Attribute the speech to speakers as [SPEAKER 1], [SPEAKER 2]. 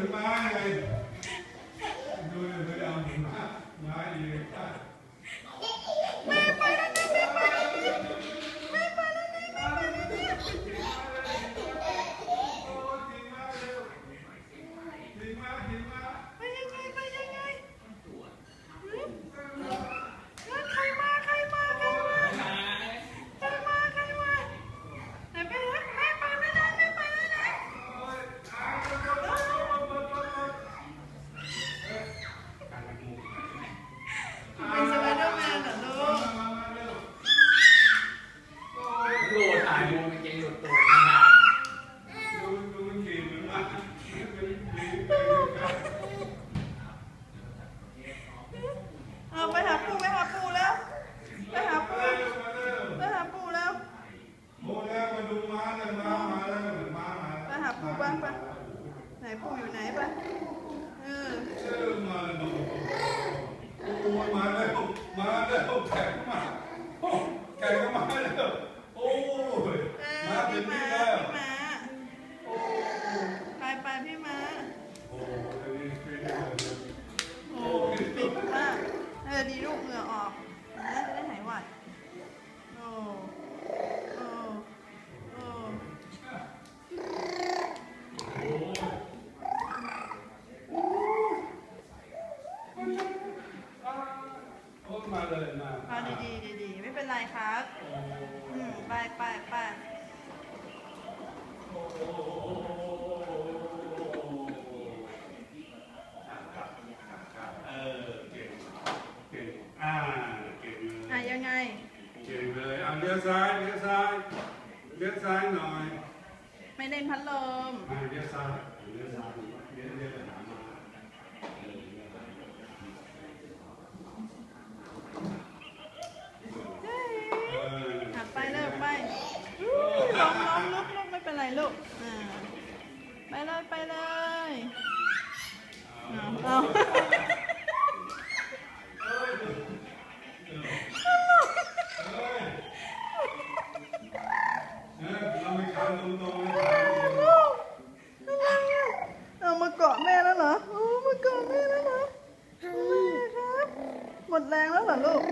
[SPEAKER 1] 13 ngày. Tôi người tôi mà má, má gì cả. ดู
[SPEAKER 2] มันเก่งสุดตัวนะ
[SPEAKER 3] มอาเไปหาปูไปหาปูแล้ว
[SPEAKER 1] ไปหาปูไป
[SPEAKER 3] หาปูแ
[SPEAKER 1] มแล้วมาดูม้าเลยม้ามาแล้วม้ามาไปหาปูบ้างปะ
[SPEAKER 3] ไหนปูอยู่ไหนปะเออ
[SPEAKER 1] มาดูปูวมาแล้วแข็งมา
[SPEAKER 3] งื่อออกแล้วจะได้หายหวัด โอ้โอ้
[SPEAKER 1] โอ้มาเลยมา มาด
[SPEAKER 3] ีดีดีไม่เป็นไรครับ
[SPEAKER 1] อืม ไ
[SPEAKER 3] ปไปไป
[SPEAKER 1] เก่งเลยเอาเลี้ยวซ้ายเลี้ยวซ้ายเลี้ยวซ้ายหน่อย
[SPEAKER 3] ไม่เล่นพัดลม
[SPEAKER 1] อ่าเลี้ยวซ้ายเลี้ยวซ้ายเลี้ยวเลี้ยวไปหามา
[SPEAKER 3] เอ
[SPEAKER 1] ออะไปเลิกไป
[SPEAKER 3] อู้ยล้มล้มลุกลุกไม่เป็นไรลูกอ่าไปเลยไปเลย
[SPEAKER 1] เอาเอา เออเราไม่คันตรงๆเลย ลู
[SPEAKER 3] กอะไรอะเอามาเกาะแม่แล้วเหรอโอ้มาเกาะแม่แล้วเหรอทำไมอะครับ หมดแรงแล้วเหรอลูก